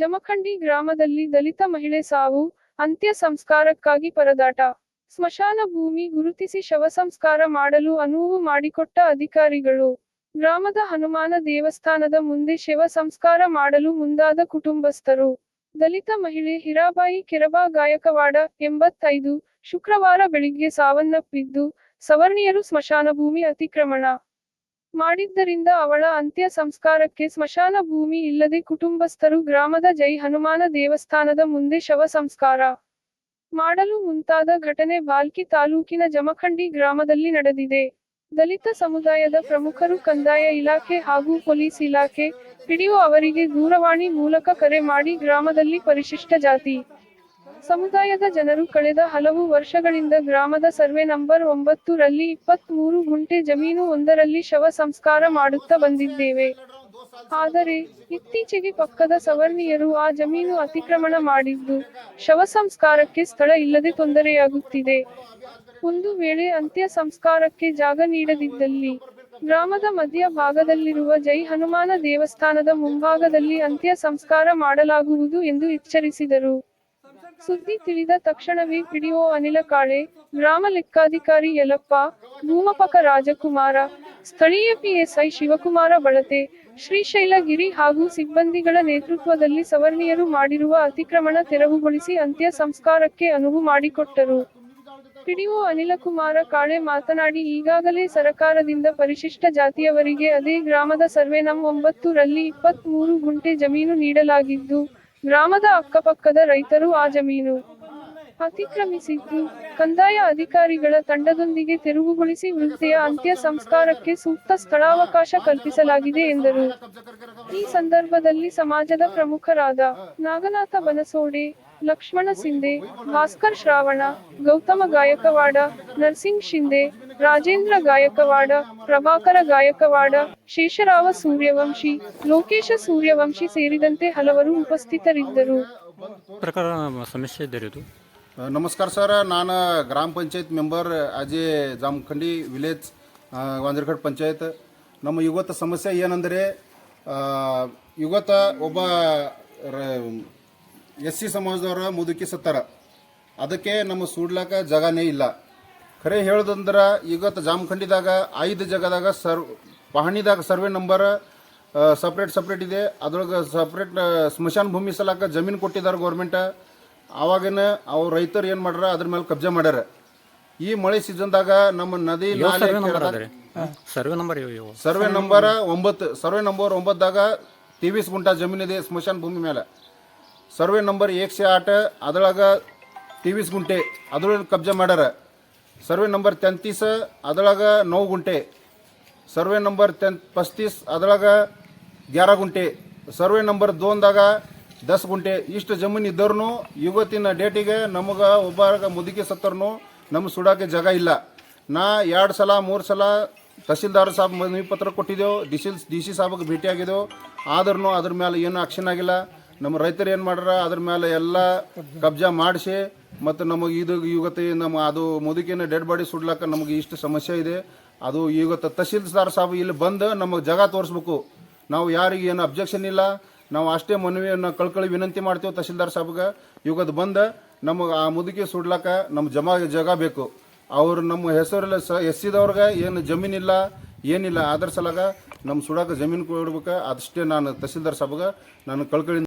ಜಮಖಂಡಿ ಗ್ರಾಮದಲ್ಲಿ ದಲಿತ ಮಹಿಳೆ ಸಾವು, ಅಂತ್ಯ ಸಂಸ್ಕಾರಕ್ಕಾಗಿ ಪರದಾಟ. ಸ್ಮಶಾನ ಭೂಮಿ ಗುರುತಿಸಿ ಶವ ಸಂಸ್ಕಾರ ಮಾಡಲು ಅನುವು ಮಾಡಿಕೊಟ್ಟ ಅಧಿಕಾರಿಗಳು. ಗ್ರಾಮದ ಹನುಮಾನ ದೇವಸ್ಥಾನದ ಮುಂದೆ ಶವ ಸಂಸ್ಕಾರ ಮಾಡಲು ಮುಂದಾದ ಕುಟುಂಬಸ್ಥರು. ದಲಿತ ಮಹಿಳೆ ಹಿರಾಬಾಯಿ ಕೆರಬಾ ಗಾಯಕವಾಡ ಎಂಬತ್ತೈದು ಶುಕ್ರವಾರ ಬೆಳಿಗ್ಗೆ ಸಾವನ್ನಪ್ಪಿದ್ದು, ಸವರ್ಣೀಯರು ಸ್ಮಶಾನ ಭೂಮಿ ಅತಿಕ್ರಮಣ. ಮಾಡಿದ್ದರಿಂದ ಅವಳ ಅಂತ್ಯ ಸಂಸ್ಕಾರಕ್ಕೆ ಸ್ಮಶಾನ ಭೂಮಿ ಇಲ್ಲದೆ ಕುಟುಂಬಸ್ಥರು ಗ್ರಾಮದ ಜೈ ಹನುಮಾನ ದೇವಸ್ಥಾನದ ಮುಂದೆ ಶವ ಸಂಸ್ಕಾರ ಮಾಡಲು ಮುಂತಾದ ಘಟನೆ ಬಾಲ್ಕಿ ತಾಲೂಕಿನ ಜಮಖಂಡಿ ಗ್ರಾಮದಲ್ಲಿ ನಡೆದಿದೆ. ದಲಿತ ಸಮುದಾಯದ ಪ್ರಮುಖರು ಕಂದಾಯ ಇಲಾಖೆ ಹಾಗೂ ಪೊಲೀಸ್ ಇಲಾಖೆ ಪಿಡಿಒ ಅವರಿಗೆ ದೂರವಾಣಿ ಮೂಲಕ ಕರೆ ಮಾಡಿ ಗ್ರಾಮದಲ್ಲಿ ಪರಿಶಿಷ್ಟ ಜಾತಿ ಸಮುದಾಯದ ಜನರು ಕಳೆದ ಹಲವು ವರ್ಷಗಳಿಂದ ಗ್ರಾಮದ ಸರ್ವೆ ನಂಬರ್ ಒಂಬತ್ತು ರಲ್ಲಿ ಇಪ್ಪತ್ತ್ ಮೂರು ಗುಂಟೆ ಜಮೀನು ಒಂದರಲ್ಲಿ ಶವ ಸಂಸ್ಕಾರ ಮಾಡುತ್ತಾ ಬಂದಿದ್ದೇವೆ. ಆದರೆ ಇತ್ತೀಚೆಗೆ ಪಕ್ಕದ ಸವರ್ಣಿಯರು ಆ ಜಮೀನು ಅತಿಕ್ರಮಣ ಮಾಡಿದ್ದು ಶವ ಸಂಸ್ಕಾರಕ್ಕೆ ಸ್ಥಳ ಇಲ್ಲದೆ ತೊಂದರೆಯಾಗುತ್ತಿದೆ. ಒಂದು ವೇಳೆ ಅಂತ್ಯ ಸಂಸ್ಕಾರಕ್ಕೆ ಜಾಗ ನೀಡದಿದ್ದಲ್ಲಿ ಗ್ರಾಮದ ಮಧ್ಯ ಭಾಗದಲ್ಲಿರುವ ಜೈ ಹನುಮಾನ ದೇವಸ್ಥಾನದ ಮುಂಭಾಗದಲ್ಲಿ ಅಂತ್ಯ ಸಂಸ್ಕಾರ ಮಾಡಲಾಗುವುದು ಎಂದು ಎಚ್ಚರಿಸಿದರು. ಸುದ್ದಿ ತಿಳಿದ ತಕ್ಷಣವೇ ಪಿಡಿಒ ಅನಿಲ ಕಾಳೆ ಗ್ರಾಮ ಲೆಕ್ಕಾಧಿಕಾರಿ ಯಲಪ್ಪ, ಭೂಮಪಕ ರಾಜಕುಮಾರ, ಸ್ಥಳೀಯ ಪಿಎಸ್ಐ ಶಿವಕುಮಾರ ಬಳತೆ ಶ್ರೀಶೈಲಗಿರಿ ಹಾಗೂ ಸಿಬ್ಬಂದಿಗಳ ನೇತೃತ್ವದಲ್ಲಿ ಸವರ್ಣೀಯರು ಮಾಡಿರುವ ಅತಿಕ್ರಮಣ ತೆರವುಗೊಳಿಸಿ ಅಂತ್ಯ ಸಂಸ್ಕಾರಕ್ಕೆ ಅನುವು ಮಾಡಿಕೊಟ್ಟರು. ಪಿಡಿಒ ಅನಿಲಕುಮಾರ ಕಾಳೆ ಮಾತನಾಡಿ, ಈಗಾಗಲೇ ಸರಕಾರದಿಂದ ಪರಿಶಿಷ್ಟ ಜಾತಿಯವರಿಗೆ ಅದೇ ಗ್ರಾಮದ ಸರ್ವೆ ನಂ ಒಂಬತ್ತು ರಲ್ಲಿ ಇಪ್ಪತ್ತ್ ಮೂರು ಗುಂಟೆ ಜಮೀನು ನೀಡಲಾಗಿದ್ದು ಗ್ರಾಮದ ಅಕ್ಕಪಕ್ಕದ ರೈತರು ಆ ಜಮೀನು ಅತಿಕ್ರಮಿಸಿದ್ದು, ಕಂದಾಯ ಅಧಿಕಾರಿಗಳ ತಂಡದೊಂದಿಗೆ ತೆರವುಗೊಳಿಸಿ ವೃತ್ತಿಯ ಅಂತ್ಯ ಸಂಸ್ಕಾರಕ್ಕೆ ಸೂಕ್ತ ಸ್ಥಳಾವಕಾಶ ಕಲ್ಪಿಸಲಾಗಿದೆ ಎಂದರು. ಈ ಸಂದರ್ಭದಲ್ಲಿ ಸಮಾಜದ ಪ್ರಮುಖರಾದ ನಾಗನಾಥ ಬನಸೋಡೆ ಲಕ್ಷ್ಮಣ ಸಿಂಧೆ ಭಾಸ್ಕರ್ ಶ್ರಾವಣ ಗೌತಮ ಗಾಯಕವಾಡ ನರ್ಸಿಂಗ್ ಶಿಂದೆ ರಾಜೇಂದ್ರ ಗಾಯಕವಾಡ ಪ್ರಭಾಕರ ಗಾಯಕವಾಡ ಶೇಷರಾವ ಸೂರ್ಯವಂಶಿ ಲೋಕೇಶ ಸೂರ್ಯವಂಶಿ ಸೇರಿದಂತೆ ಹಲವರು ಉಪಸ್ಥಿತರಿದ್ದರು. ಪ್ರಕಾರ ಸಮಸ್ಯೆ ಇದ್ದಾರೆ ನಮಸ್ಕಾರ ಸರ್. ನಾನು ಗ್ರಾಮ ಪಂಚಾಯತ್ ಮೆಂಬರ್ ಅಜಯ್ ಜಾಮಖಂಡಿ ವಿಲೇಜ್ ವಂಜರಘಟ್ ಪಂಚಾಯತ್. ನಮ್ಮ ಇವತ್ತು ಸಮಸ್ಯೆ ಏನಂದರೆ ಯುವತ ಇವತ್ತು ಒಬ್ಬ ಎಸ್ ಸಿ ಸಮಾಜದವರ ಮುದುಕಿ ಸತ್ತಾರ. ಅದಕ್ಕೆ ನಮ್ಮ ಸುಡ್ಲಾಕ ಜಾಗನೇ ಇಲ್ಲ. ಖರೆ ಹೇಳೋದಂದ್ರೆ ಇವತ್ತು ಜಾಮಖಂಡಿದಾಗ ಐದು ಜಾಗದಾಗ ಸರ್ ಪಹಣಿದಾಗ ಸರ್ವೆ ನಂಬರ್ ಸಪ್ರೇಟ್ ಸಪ್ರೇಟ್ ಇದೆ. ಅದ್ರೊಳಗೆ ಸಪ್ರೇಟ್ ಸ್ಮಶಾನ ಭೂಮಿ ಸಲಕ ಜಮೀನು ಕೊಟ್ಟಿದ್ದಾರೆ ಗೌರ್ಮೆಂಟ್. ಆವಾಗಿನ ಅವ್ರ ರೈತರು ಏನು ಮಾಡ್ಯಾರ ಅದ್ರ ಮೇಲೆ ಕಬ್ಜಾ ಮಾಡ್ಯಾರ. ಈ ಮಳೆ ಸೀಸನ್ದಾಗ ನಮ್ಮ ನದಿ ಸರ್ವೆ ನಂಬರ್ ಸರ್ವೆ ನಂಬರ್ ಒಂಬತ್ತು ಸರ್ವೆ ನಂಬರ್ ಒಂಬತ್ತಾಗ ತಿವಿಸ್ ಗುಂಟ ಜಮೀನಿದೆ ಸ್ಮಶಾನ ಭೂಮಿ ಮೇಲೆ ಸರ್ವೆ ನಂಬರ್ ಏಕ್ಸೆ ಆಟ, ಅದರೊಳಗ ತೆವಿಸ್ ಗುಂಟೆ, ಅದ್ರೊಳಗೆ ಕಬ್ಜಾ ಮಾಡ್ಯಾರ. ಸರ್ವೆ ನಂಬರ್ ತೆಂತೀಸ್, ಅದರೊಳಗೆ ನೌ ಗುಂಟೆ. ಸರ್ವೆ ನಂಬರ್ ತೆನ್ ಪಸ್ತೀಸ್, ಅದರೊಳಗೆ ಗ್ಯಾರ ಗುಂಟೆ. ಸರ್ವೆ ನಂಬರ್ ದೋನ್ದಾಗ ದಸ್ ಗುಂಟೆ. ಇಷ್ಟು ಜಮೀನು ಇದ್ದವ್ರು ಇವತ್ತಿನ ಡೇಟಿಗೆ ನಮಗೆ ಒಬ್ಬ ಮುದುಕಿ ಸತ್ತರ್ನು ನಮ್ಗೆ ಸುಡೋಕ್ಕೆ ಜಾಗ ಇಲ್ಲ. ನಾ ಎರಡು ಸಲ, ಮೂರು ಸಲ ತಹಸೀಲ್ದಾರ್ ಸಾಹೇಬ್ ಮನವಿ ಪತ್ರ ಕೊಟ್ಟಿದ್ದೆವು. ಡಿ ಸಿ ಡಿ ಸಿ ಸಾಬ್ಗೆ ಭೇಟಿಯಾಗಿದ್ದೆವು. ಆದ್ರೂ ಅದ್ರ ಮೇಲೆ ಏನು ಆಕ್ಷನ್ ಆಗಿಲ್ಲ. ನಮ್ಮ ರೈತರು ಏನು ಮಾಡ್ಯಾರ? ಅದ್ರ ಮೇಲೆ ಎಲ್ಲ ಕಬ್ಜಾ ಮಾಡಿಸಿ ಮತ್ತು ನಮಗೆ ಇದು ಇವತ್ತು ನಮ್ಮ ಅದು ಮುದುಕಿನ ಡೆಡ್ ಬಾಡಿ ಸುಡ್ಲಕ್ಕ ನಮಗೆ ಇಷ್ಟು ಸಮಸ್ಯೆ ಇದೆ. ಅದು ಇವತ್ತು ತಹಸೀಲ್ದಾರ್ ಸಾಬ್ ಇಲ್ಲಿ ಬಂದು ನಮಗೆ ಜಾಗ ತೋರಿಸ್ಬೇಕು. ನಾವು ಯಾರಿಗೆ ಏನು ಅಬ್ಜೆಕ್ಷನ್ ಇಲ್ಲ. ನಾವು ಅಷ್ಟೇ ಮನವಿಯನ್ನು ಕಳ್ಕಳಿ ವಿನಂತಿ ಮಾಡ್ತೇವೆ ತಹಸೀಲ್ದಾರ್ ಸಾಬ್ಗೆ. ಇವತ್ತು ಬಂದು ನಮಗೆ ಆ ಮುದುಕಿ ಸುಡ್ಲಕ್ಕ ನಮ್ಮ ಜಮ ಜಾಗ ಬೇಕು. ಅವ್ರು ನಮ್ಮ ಹೆಸರಲ್ಲಿ ಸ ಎಸ್ಸಿದವ್ರಿಗೆ ಏನು ಜಮೀನಿಲ್ಲ ಏನಿಲ್ಲ ಅದ್ರ ಸಲಗ ನಮ್ಮ ಸುಡಾಕ ಜಮೀನು ಕೊಡ್ಬೇಕು. ಅದಷ್ಟೇ ನಾನು ತಹಸೀಲ್ದಾರ್ ಸಾಬ್ಗೆ ನಾನು ಕಳ್ಕಳಿ